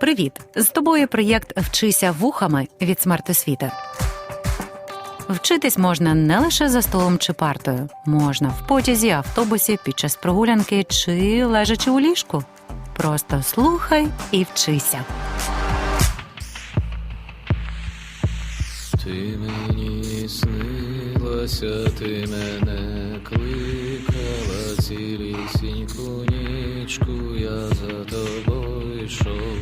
Привіт! З тобою проєкт Вчися вухами від смертосвіти. Вчитись можна не лише за столом чи партою, можна в потязі, автобусі, під час прогулянки чи лежачи у ліжку. Просто слухай і вчися. Ти мені снилася, ти мене кликала цілісіньку нічку, я за тобою йшов,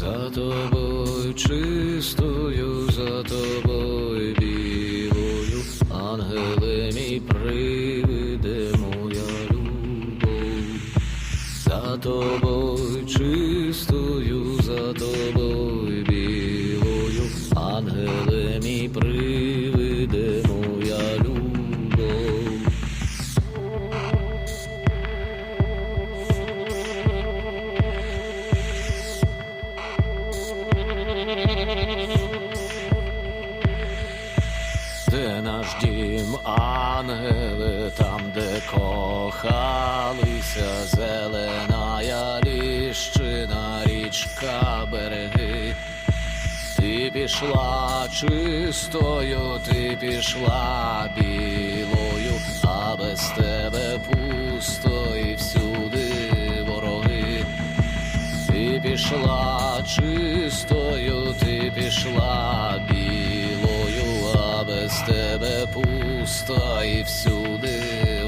за тобою чистою, за тобою білою, ангеле мій привиде моя любов. За тобою чистою, за тобою білою, ангеле кохалися, зелена ліщина, річка береги. Ти пішла чистою, ти пішла білою, а без тебе пусто і всюди вороги. Ти пішла чистою, ти пішла білою, а без тебе пусто і всюди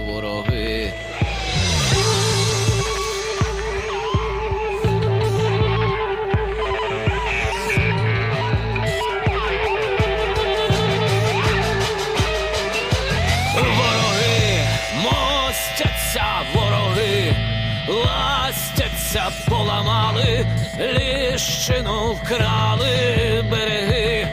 ліщину вкрали береги.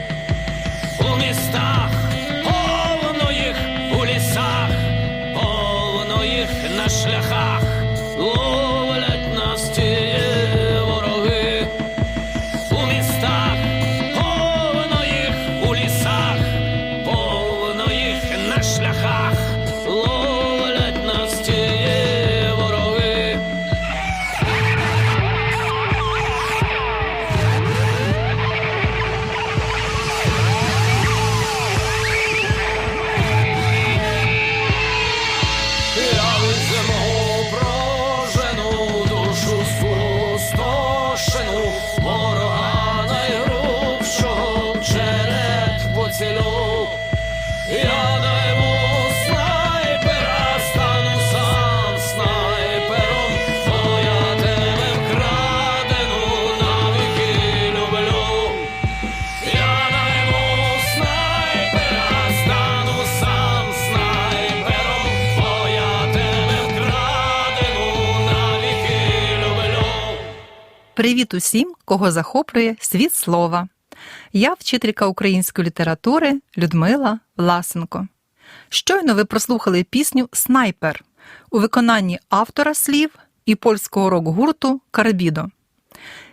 Привіт усім, кого захоплює світ слова. Я вчителька української літератури Людмила Власенко. Щойно ви прослухали пісню Снайпер у виконанні автора слів і польського рок-гурту Карбідо.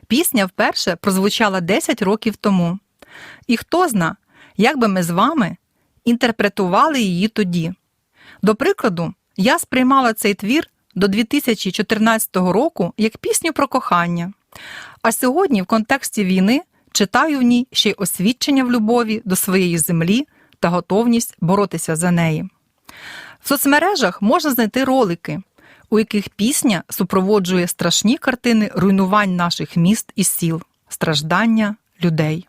Пісня вперше прозвучала 10 років тому. І хто зна, як би ми з вами інтерпретували її тоді. До прикладу, я сприймала цей твір до 2014 року як пісню про кохання. А сьогодні, в контексті війни, читаю в ній ще й освідчення в любові до своєї землі та готовність боротися за неї. В соцмережах можна знайти ролики, у яких пісня супроводжує страшні картини руйнувань наших міст і сіл, страждання людей.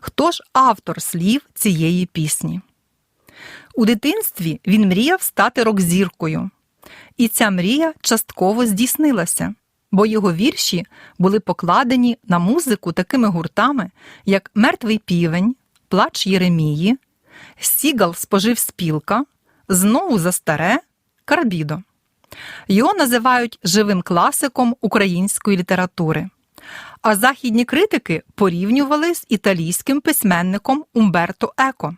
Хто ж автор слів цієї пісні? У дитинстві він мріяв стати рок-зіркою. І ця мрія частково здійснилася, бо його вірші були покладені на музику такими гуртами, як Мертвий півень, Плач Єремії, Сігал спожив спілка, Знову за старе, Карбідо. Його називають живим класиком української літератури. А західні критики порівнювали з італійським письменником Умберто Еко.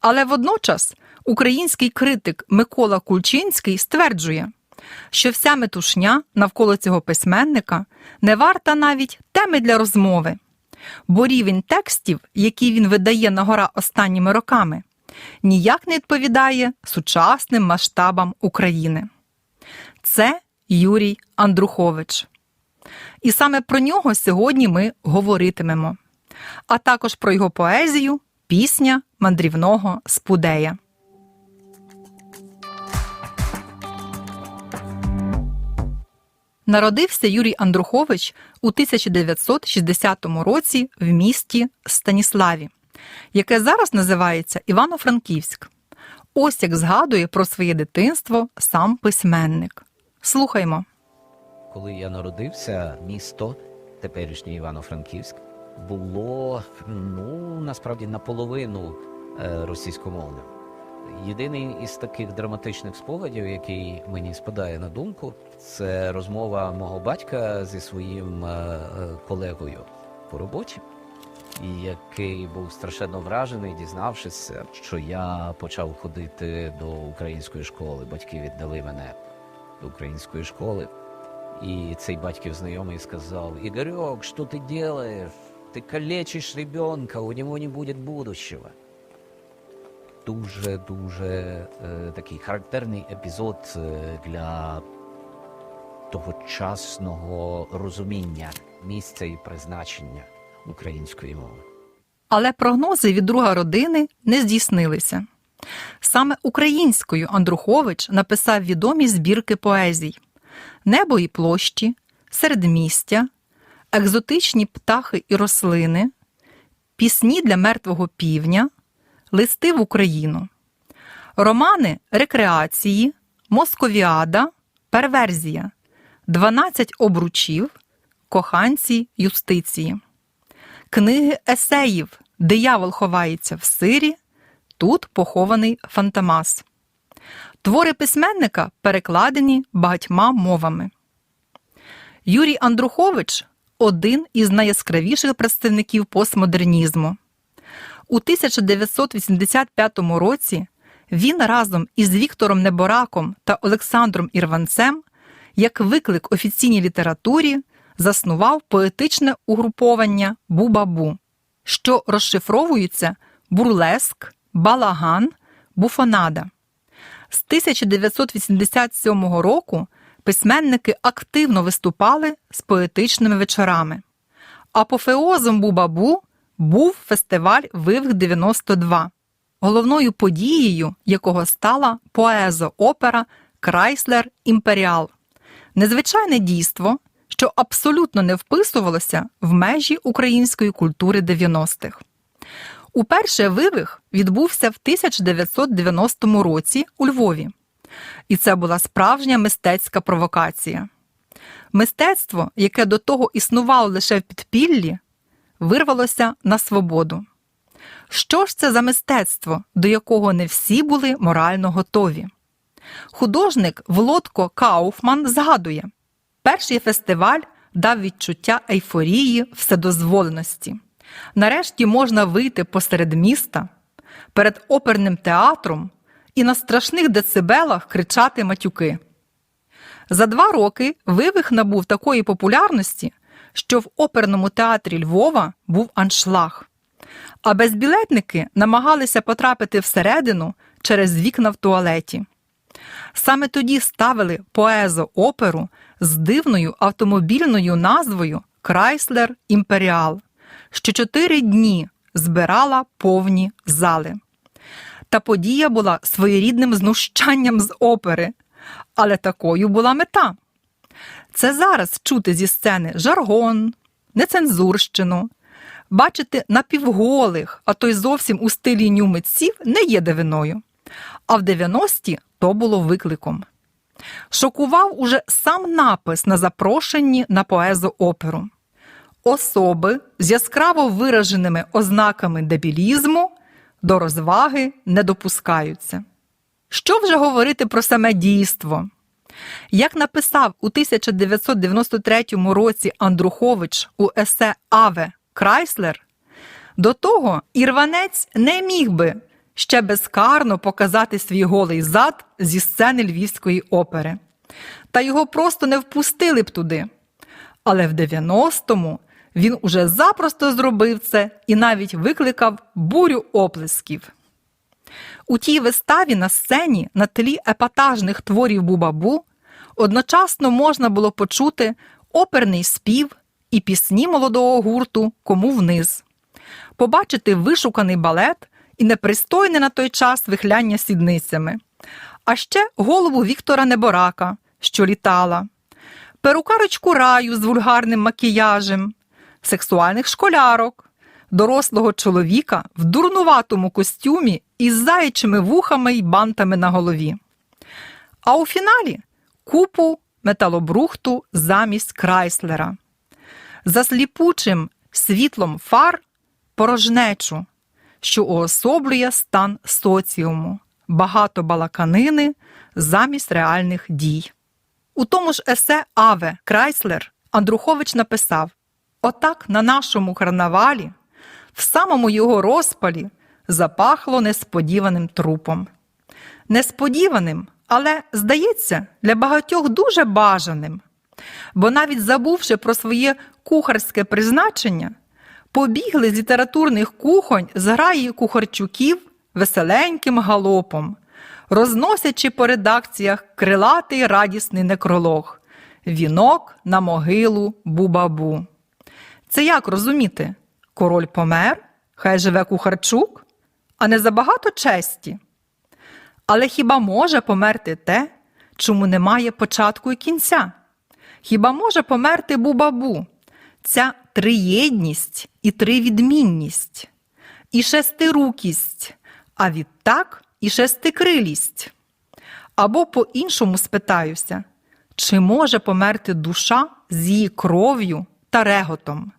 Але водночас український критик Микола Кульчинський стверджує, що вся метушня навколо цього письменника не варта навіть теми для розмови, бо рівень текстів, які він видає на гора останніми роками, ніяк не відповідає сучасним масштабам України. Це Юрій Андрухович. І саме про нього сьогодні ми говоритимемо, а також про його поезію, пісня мандрівного спудея. Народився Юрій Андрухович у 1960 році в місті Станіславі, яке зараз називається Івано-Франківськ. Ось як згадує про своє дитинство сам письменник. Слухаймо. Коли я народився, місто, теперішній Івано-Франківськ, було ну насправді наполовину е, російськомовним. Єдиний із таких драматичних спогадів, який мені спадає на думку, це розмова мого батька зі своїм е, е, колегою по роботі, який був страшенно вражений, дізнавшись, що я почав ходити до української школи. Батьки віддали мене до української школи. И цей батьків знайомий сказав, Игорек, что ты делаешь? Ты калечишь ребенка, у него не будет будущего. Дуже-дуже е, такий характерний епізод е, для тогочасного розуміння місця і призначення української мови. Але прогнози від друга родини не здійснилися. Саме українською Андрухович написав відомі збірки поезій Небо і площі, середмістя, екзотичні птахи і рослини, пісні для мертвого півня, листи в Україну, романи рекреації, Московіада, Перверзія, 12 обручів, коханці юстиції, книги есеїв Диявол ховається в сирі, тут похований Фантамас. Твори письменника перекладені багатьма мовами. Юрій Андрухович один із найяскравіших представників постмодернізму. У 1985 році він разом із Віктором Небораком та Олександром Ірванцем, як виклик офіційній літературі, заснував поетичне угруповання Бубабу, що розшифровується бурлеск, балаган, буфонада. З 1987 року письменники активно виступали з поетичними вечорами. Апофеозом Бубабу був фестиваль Вивг 92, головною подією якого стала поезо-опера Крайслер Імперіал. Незвичайне дійство, що абсолютно не вписувалося в межі української культури 90-х. Уперше вивих відбувся в 1990 році у Львові. І це була справжня мистецька провокація. Мистецтво, яке до того існувало лише в підпіллі, вирвалося на свободу. Що ж це за мистецтво, до якого не всі були морально готові? Художник Володко Кауфман згадує, перший фестиваль дав відчуття ейфорії вседозволеності. Нарешті можна вийти посеред міста перед оперним театром і на страшних децибелах кричати матюки. За два роки вивих набув такої популярності, що в оперному театрі Львова був аншлаг, а безбілетники намагалися потрапити всередину через вікна в туалеті. Саме тоді ставили поезо-оперу з дивною автомобільною назвою Крайслер Імперіал, що чотири дні збирала повні зали. Та подія була своєрідним знущанням з опери, але такою була мета. Це зараз чути зі сцени жаргон, нецензурщину, бачити напівголих, а то й зовсім у стилі ню митців не є дивиною. А в 90-ті то було викликом. Шокував уже сам напис на запрошенні на поезу оперу. Особи з яскраво вираженими ознаками дебілізму до розваги не допускаються. Що вже говорити про саме дійство? Як написав у 1993 році Андрухович у есе Аве Крайслер, до того ірванець не міг би ще безкарно показати свій голий зад зі сцени Львівської опери. Та його просто не впустили б туди. Але в 90-му він уже запросто зробив це і навіть викликав бурю оплесків. У тій виставі на сцені на тлі епатажних творів Бубабу одночасно можна було почути оперний спів і пісні молодого гурту Кому вниз, побачити вишуканий балет і непристойне на той час вихляння сідницями, а ще голову Віктора Неборака, що літала, перукарочку раю з вульгарним макіяжем, сексуальних школярок, дорослого чоловіка в дурнуватому костюмі із заячими вухами й бантами на голові. А у фіналі купу металобрухту замість Крайслера. За сліпучим світлом фар порожнечу, що уособлює стан соціуму, багато балаканини замість реальних дій. У тому ж есе Аве Крайслер Андрухович написав: Отак на нашому карнавалі, в самому його розпалі, запахло несподіваним трупом. Несподіваним, але, здається, для багатьох дуже бажаним. Бо навіть забувши про своє кухарське призначення, побігли з літературних кухонь з граї кухарчуків веселеньким галопом, розносячи по редакціях крилатий радісний некролог Вінок на могилу Бубабу. Це як розуміти? Король помер, хай живе кухарчук, а не забагато честі. Але хіба може померти те, чому немає початку і кінця? Хіба може померти бубабу? Ця триєдність і тривідмінність, і шестирукість, а відтак і шестикрилість. Або по-іншому спитаюся, чи може померти душа з її кров'ю та реготом?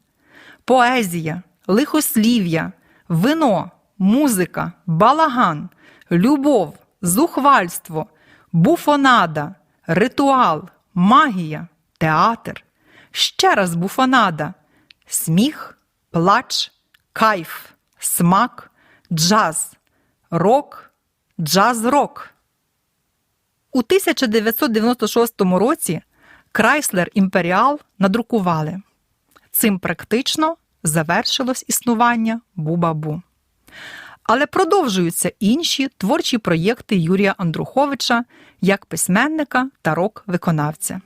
Поезія, лихослів'я, вино, музика, балаган, любов, зухвальство, буфонада, ритуал, магія, театр, ще раз буфонада, сміх, плач, кайф, смак, джаз, рок, джаз-рок. У 1996 році Крайслер Імперіал надрукували. Цим практично завершилось існування Бубабу. Але продовжуються інші творчі проєкти Юрія Андруховича як письменника та рок-виконавця.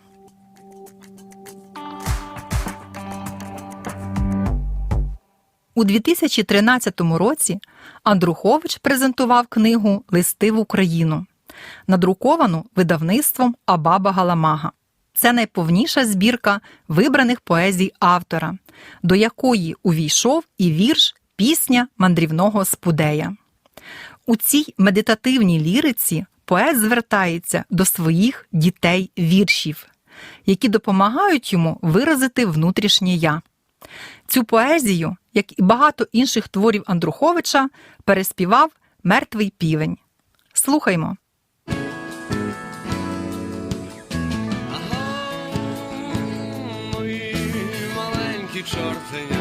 У 2013 році Андрухович презентував книгу Листи в Україну, надруковану видавництвом Абаба Галамага. Це найповніша збірка вибраних поезій автора, до якої увійшов і вірш Пісня мандрівного спудея. У цій медитативній ліриці поет звертається до своїх дітей віршів, які допомагають йому виразити внутрішнє я. Цю поезію, як і багато інших творів Андруховича, переспівав мертвий півень. Слухаймо. Мої маленькі чортенята,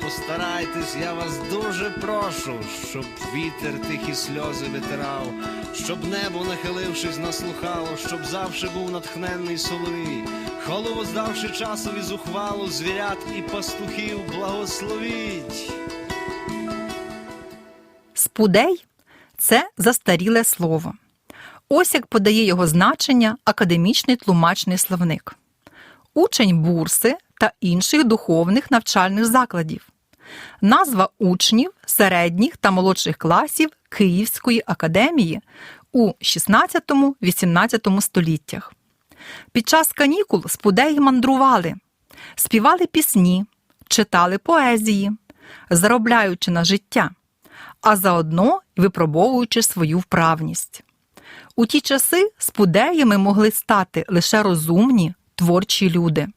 постарайтесь, я вас дуже прошу, щоб вітер тихі сльози витирав, щоб небо, нахилившись, наслухало, щоб завше був натхненний соловій, голову здавши часові зухвалу, звірят і пастухів благословіть. Спудей це застаріле слово. Ось як подає його значення академічний тлумачний словник. Учень бурси та інших духовних навчальних закладів. Назва учнів середніх та молодших класів Київської академії у 16-18 століттях. Під час канікул спудеї мандрували, співали пісні, читали поезії, заробляючи на життя, а заодно випробовуючи свою вправність. У ті часи спудеями могли стати лише розумні, творчі люди.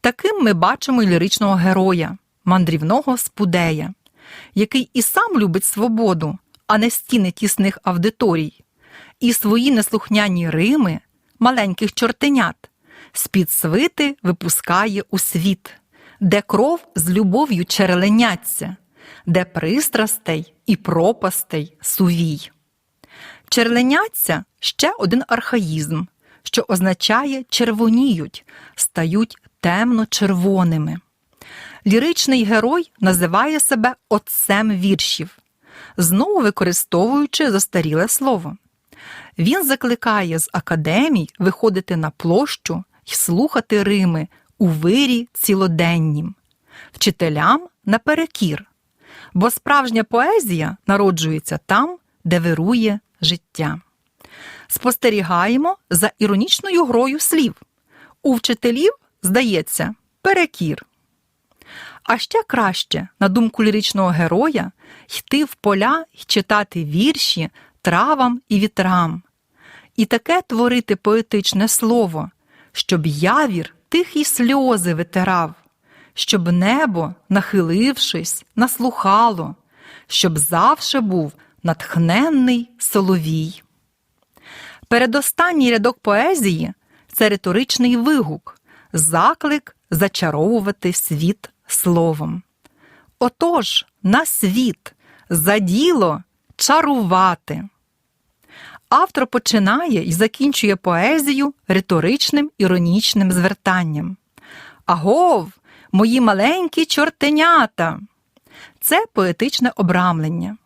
Таким ми бачимо й ліричного героя, мандрівного спудея, який і сам любить свободу, а не стіни тісних аудиторій, і свої неслухняні рими, маленьких чортенят, з-під свити випускає у світ, де кров з любов'ю череленяться, де пристрастей і пропастей сувій. Черленяться ще один архаїзм, що означає червоніють, стають темно-червоними. Ліричний герой називає себе отцем віршів, знову використовуючи застаріле слово. Він закликає з академій виходити на площу й слухати Рими у вирі цілоденнім, вчителям наперекір, бо справжня поезія народжується там, де вирує життя. Спостерігаємо за іронічною грою слів. У вчителів, здається, перекір. А ще краще, на думку ліричного героя, йти в поля й читати вірші травам і вітрам, і таке творити поетичне слово, щоб явір тихі сльози витирав, щоб небо, нахилившись, наслухало, щоб завше був натхненний соловій. Передостанній рядок поезії це риторичний вигук, заклик зачаровувати світ словом. Отож, на світ, за діло чарувати. Автор починає і закінчує поезію риторичним іронічним звертанням. Агов, мої маленькі чортенята! Це поетичне обрамлення.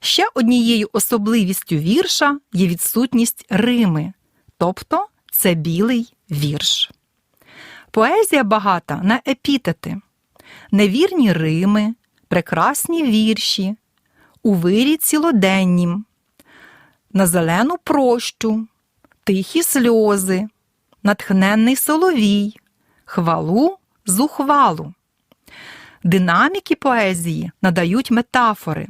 Ще однією особливістю вірша є відсутність рими, тобто це білий вірш. Поезія багата на епітети, невірні рими, прекрасні вірші, у вирі цілоденнім, на зелену прощу, тихі сльози, натхненний соловій, хвалу зухвалу. Динаміки поезії надають метафори.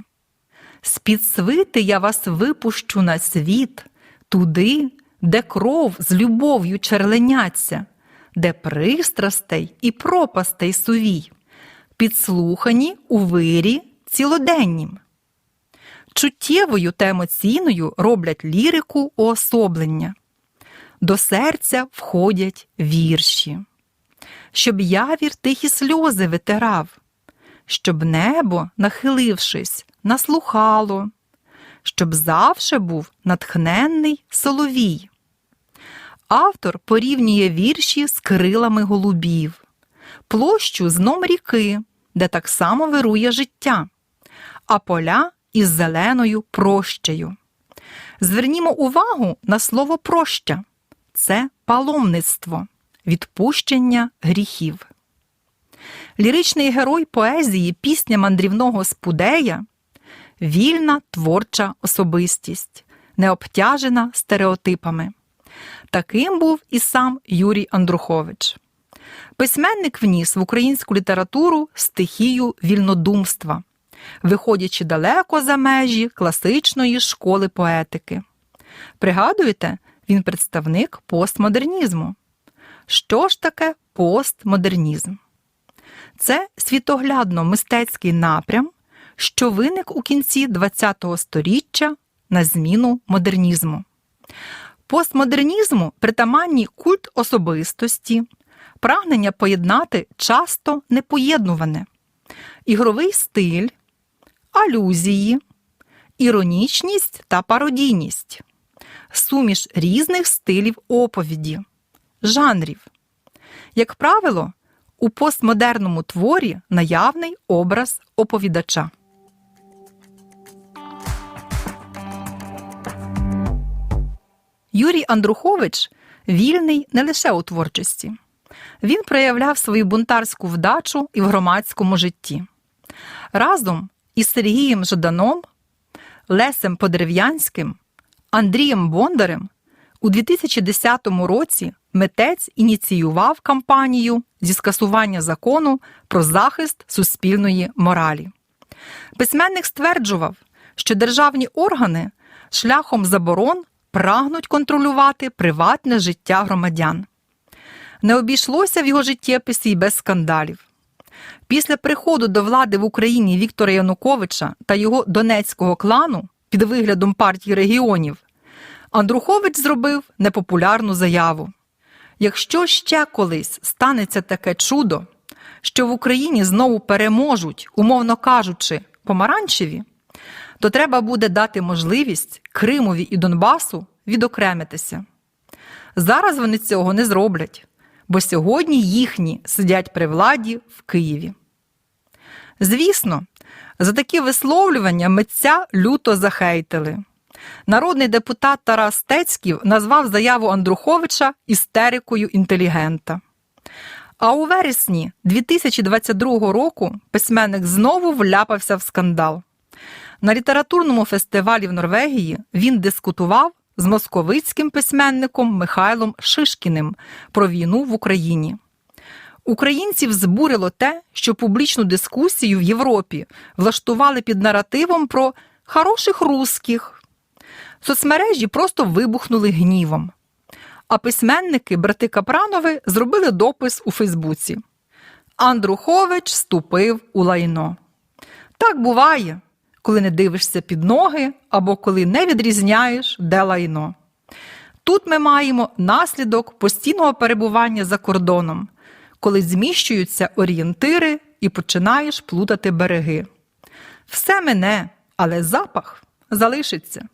З-під свити я вас випущу на світ, туди, де кров з любов'ю черленяться, де пристрастей і пропастей сувій, підслухані у вирі цілоденнім. Чуттєвою та емоційною роблять лірику уособлення. До серця входять вірші, щоб явір тихі сльози витирав, щоб небо, нахилившись, наслухало, щоб завше був натхненний соловій. Автор порівнює вірші з крилами голубів, площу з дном ріки, де так само вирує життя, а поля із зеленою прощею. Звернімо увагу на слово проща це паломництво, відпущення гріхів. Ліричний герой поезії пісня мандрівного спудея вільна творча особистість, не обтяжена стереотипами. Таким був і сам Юрій Андрухович. Письменник вніс в українську літературу стихію вільнодумства, виходячи далеко за межі класичної школи поетики. Пригадуєте, він представник постмодернізму. Що ж таке постмодернізм? Це світоглядно мистецький напрям, що виник у кінці ХХ століття на зміну модернізму. Постмодернізму притаманні культ особистості, прагнення поєднати часто непоєднуване, ігровий стиль, алюзії, іронічність та пародійність, суміш різних стилів оповіді, жанрів. Як правило, у постмодерному творі наявний образ оповідача. Юрій Андрухович вільний не лише у творчості. Він проявляв свою бунтарську вдачу і в громадському житті. Разом із Сергієм Жаданом, Лесем Подерев'янським, Андрієм Бондарем у 2010 році митець ініціював кампанію зі скасування закону про захист суспільної моралі. Письменник стверджував, що державні органи шляхом заборон прагнуть контролювати приватне життя громадян. Не обійшлося в його життєписі й без скандалів. Після приходу до влади в Україні Віктора Януковича та його донецького клану під виглядом партії регіонів Андрухович зробив непопулярну заяву. Якщо ще колись станеться таке чудо, що в Україні знову переможуть, умовно кажучи, помаранчеві, то треба буде дати можливість Кримові і Донбасу відокремитися. Зараз вони цього не зроблять, бо сьогодні їхні сидять при владі в Києві. Звісно, за такі висловлювання митця люто захейтили. Народний депутат Тарас Стецьків назвав заяву Андруховича істерикою інтелігента. А у вересні 2022 року письменник знову вляпався в скандал. На літературному фестивалі в Норвегії він дискутував з московицьким письменником Михайлом Шишкіним про війну в Україні. Українців збурило те, що публічну дискусію в Європі влаштували під наративом про хороших русських. Соцмережі просто вибухнули гнівом. А письменники, брати Капранови, зробили допис у Фейсбуці. Андрухович ступив у лайно. Так буває, коли не дивишся під ноги або коли не відрізняєш, де лайно. Тут ми маємо наслідок постійного перебування за кордоном, коли зміщуються орієнтири і починаєш плутати береги. Все мине, але запах залишиться.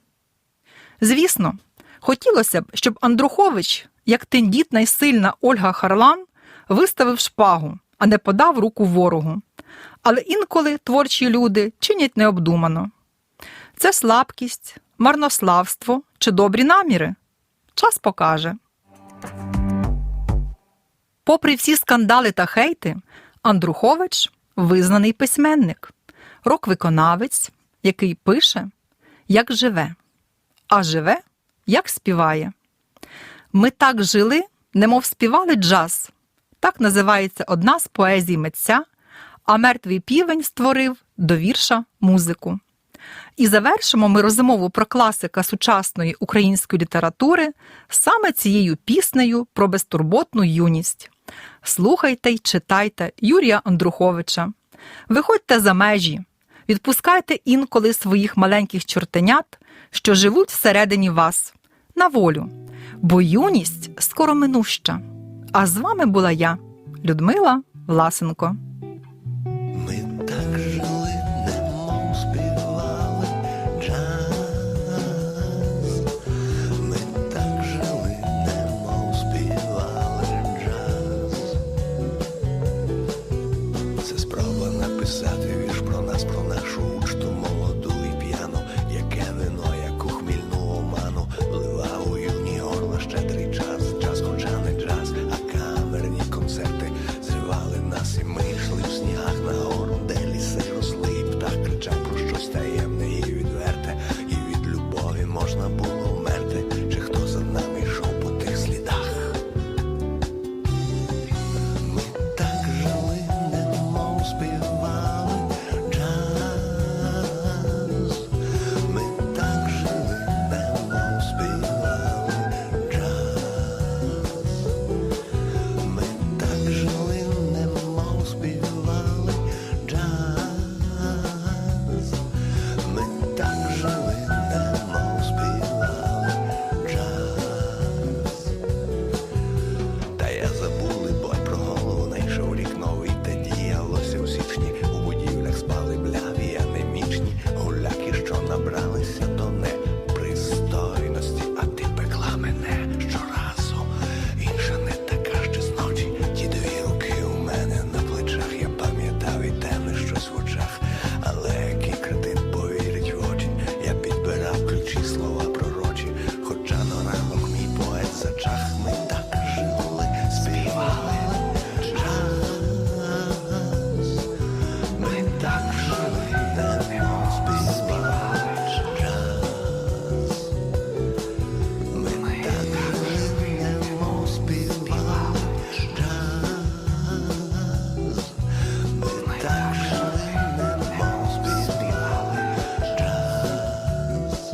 Звісно, хотілося б, щоб Андрухович, як тендітна й сильна Ольга Харлан, виставив шпагу, а не подав руку ворогу. Але інколи творчі люди чинять необдумано. Це слабкість, марнославство чи добрі наміри. Час покаже. Попри всі скандали та хейти, Андрухович визнаний письменник, рок-виконавець, який пише, як живе, а живе, як співає. Ми так жили, немов співали джаз. Так називається одна з поезій митця, а мертвий півень створив до вірша музику. І завершимо ми розмову про класика сучасної української літератури саме цією піснею про безтурботну юність. Слухайте й читайте Юрія Андруховича. Виходьте за межі, відпускайте інколи своїх маленьких чортенят, що живуть всередині вас, на волю, бо юність скоро минуща. А з вами була я, Людмила Власенко.